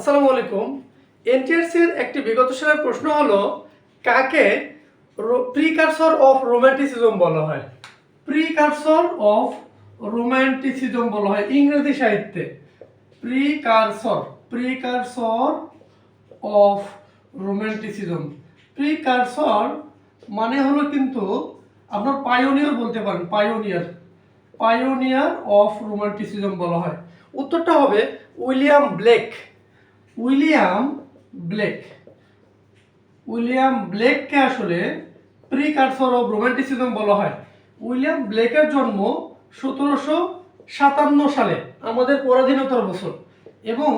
আসসালামু আলাইকুম। এনটিআরসির একটি বিগত সালের প্রশ্ন হলো, কাকে প্রিকারসর অফ রোম্যান্টিসিজম বলা হয়? প্রিকারসর অফ রোম্যান্টিসিজম বলা হয় ইংরেজি সাহিত্যে। প্রিকারসর প্রিকারসর অফ রোম্যান্টিসিজম প্রিকারসর মানে হলো কিন্তু আপনার পায়োনিয়ার বলতে পারেন পায়োনিয়ার পায়োনিয়ার অফ রোমান্টিসিজম বলা হয়। উত্তরটা হবে William Blake. William Blake. William ব্লেককে আসলে প্রিকারসর অফ রোমান্টিসিজম বলা হয়। উইলিয়াম ব্লেকের জন্ম সতেরোশো সাতান্ন সালে, আমাদের পরাধীনতার বছর, এবং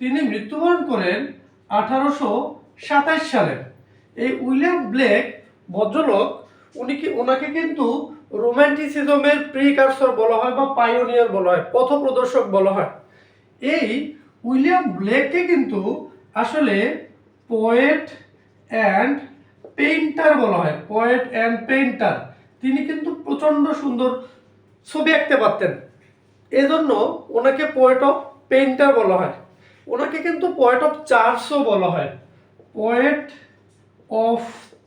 তিনি মৃত্যুবরণ করেন আঠারোশো সাতাশ সালে। এই উইলিয়াম ব্লেক ভদ্রলোক, উনি কি ওনাকে কিন্তু রোম্যান্টিসিজমের প্রিকারসর বলা হয় বা পাইওনিয়ার বলা হয়, পথপ্রদর্শক বলা হয়। এই উইলিয়াম ব্লেককে কিন্তু আসলে পোয়েট অ্যান্ড পেইন্টার বলা হয়। পোয়েট অ্যান্ড পেইন্টার তিনি কিন্তু প্রচণ্ড সুন্দর ছবি আঁকতে পারতেন। এজন্য ওনাকে পোয়েট অফ পেইন্টার বলা হয়। ওনাকে কিন্তু পোয়েট অফ চার্চও বলা হয়। Poet of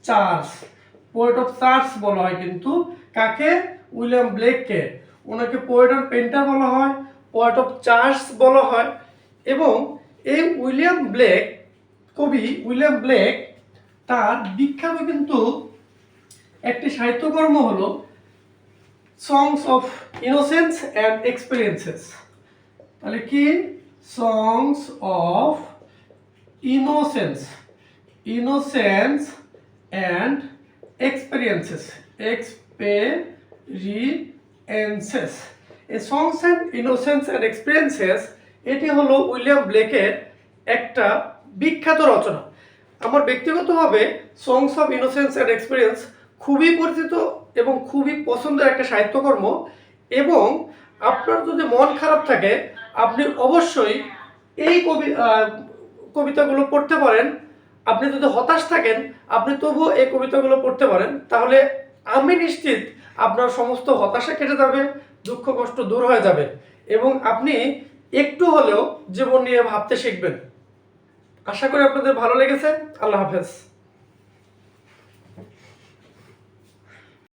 church. Poet of church বলা হয় কিন্তু কাকে? উইলিয়াম ব্লেককে। ওনাকে পোয়েট অফ পেন্টার বলা হয়। পোয়েট অফ চার্চ বলা হয়। এবং এই উইলিয়াম ব্লেক, কবি উইলিয়াম ব্লেক, তার বিখ্যাত কিন্তু একটি সাহিত্যকর্ম হলো songs of innocence and experiences তাহলে কি? Songs of innocence innocence and experiences experiences এই songs and innocence and experiences এটি হলো উইলিয়াম ব্লেকের একটা বিখ্যাত রচনা। আমার ব্যক্তিগতভাবে songs of innocence and experience খুবই পরিচিত এবং খুবই পছন্দের একটা সাহিত্যকর্ম এবং আপনার যদি মন খারাপ থাকে, আপনি অবশ্যই এই কবি কবিতাগুলো পড়তে পারেন। আপনি যদি হতাশ থাকেন, আপনি তবুও এই কবিতাগুলো পড়তে পারেন। তাহলে আমি নিশ্চিত আপনার সমস্ত হতাশা কেটে যাবে, দুঃখ কষ্ট দূর হয়ে যাবে এবং আপনি একটু হলেও জীবন নিয়ে ভাবতে শিখবেন। আশা করি আপনাদের ভালো লেগেছে। আল্লাহ হাফেজ।